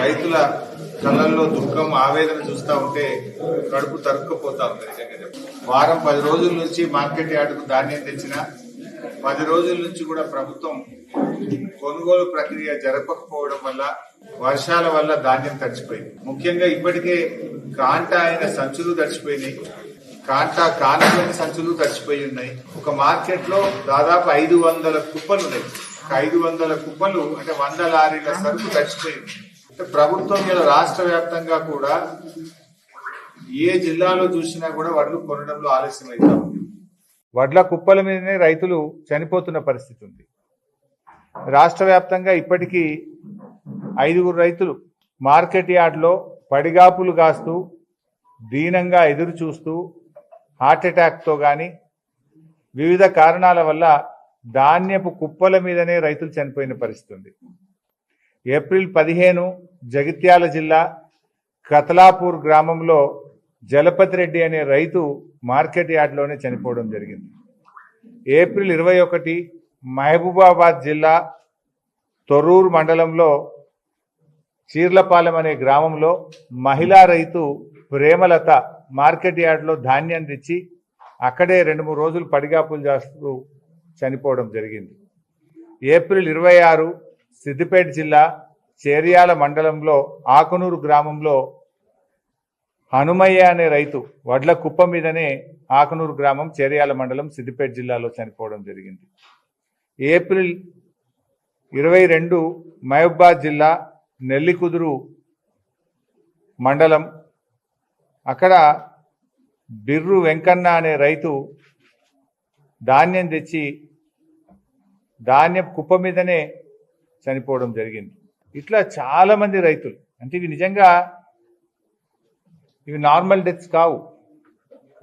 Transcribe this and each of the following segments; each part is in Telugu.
రైతుల కళ్ళల్లో దుఃఖం ఆవేదన చూస్తూ ఉంటే కడుపు తరుక్కుపోతా ఉంది నిజంగా వారం పది రోజుల నుంచి మార్కెట్ యార్డుకు ధాన్యం తెచ్చిన పది రోజుల నుంచి కూడా ప్రభుత్వం కొనుగోలు ప్రక్రియ జరపకపోవడం వల్ల వర్షాల వల్ల ధాన్యం తడిచిపోయింది. ముఖ్యంగా ఇప్పటికే కాంటా అయిన సంచులు తడిచిపోయినాయి. కాంటా కానటువంటి సంచులు తడిచిపోయి ఉన్నాయి. ఒక మార్కెట్లో దాదాపు ఐదు వందల కుప్పలు ఉన్నాయి. ఒక ఐదు వందల కుప్పలు అంటే వంద లారీల సరుకు తడిచిపోయింది. అంటే ప్రభుత్వం మీద రాష్ట్ర వ్యాప్తంగా కూడా ఏ జిల్లాలో చూసినా కూడా వడ్లు కొనడంలో ఆలస్యం అవుతా ఉంది. వడ్ల కుప్పల మీదనే రైతులు చనిపోతున్న పరిస్థితి ఉంది. రాష్ట్ర వ్యాప్తంగా ఇప్పటికీ ఐదుగురు రైతులు మార్కెట్ యార్డ్లో పడిగాపులు కాస్తూ దీనంగా ఎదురు చూస్తూ హార్ట్ అటాక్తో కానీ వివిధ కారణాల వల్ల ధాన్యపు కుప్పల మీదనే రైతులు చనిపోయిన పరిస్థితి ఉంది. ఏప్రిల్ పదిహేను జగిత్యాల జిల్లా కతలాపూర్ గ్రామంలో జలపతి రెడ్డి అనే రైతు మార్కెట్ యార్డ్లోనే చనిపోవడం జరిగింది. ఏప్రిల్ ఇరవై ఒకటి మహబూబాబాద్ జిల్లా తొర్రూరు మండలంలో చీర్లపాలెం అనే గ్రామంలో మహిళా రైతు ప్రేమలత మార్కెట్ యార్డ్లో ధాన్యం తెచ్చి అక్కడే రెండు మూడు రోజులు పడిగాపులు చేస్తూ చనిపోవడం జరిగింది. ఏప్రిల్ ఇరవై ఆరు సిద్దిపేట జిల్లా చేర్యాల మండలంలో ఆకునూరు గ్రామంలో హనుమయ్య అనే రైతు వడ్ల కుప్ప మీదనే ఆకునూరు గ్రామం చేర్యాల మండలం సిద్దిపేట జిల్లాలో చనిపోవడం జరిగింది. ఏప్రిల్ ఇరవై రెండు మహబూబాద్ జిల్లా నెల్లికుదురు మండలం. అక్కడ బిర్రు వెంకన్న అనే రైతు ధాన్యం తెచ్చి ధాన్యం కుప్ప మీదనే చనిపోవడం జరిగింది. ఇట్లా చాలా మంది రైతులు అంటే ఇవి నిజంగా ఇవి నార్మల్ డెత్స్ కావు.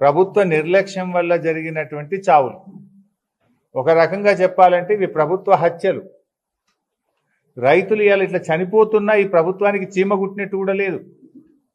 ప్రభుత్వ నిర్లక్ష్యం వల్ల జరిగినటువంటి చావులు. ఒక రకంగా చెప్పాలంటే ఇవి ప్రభుత్వ హత్యలు. రైతులు ఇవాళ ఇట్లా చనిపోతున్నా ఈ ప్రభుత్వానికి చీమ కుట్టినట్టు కూడా లేదు.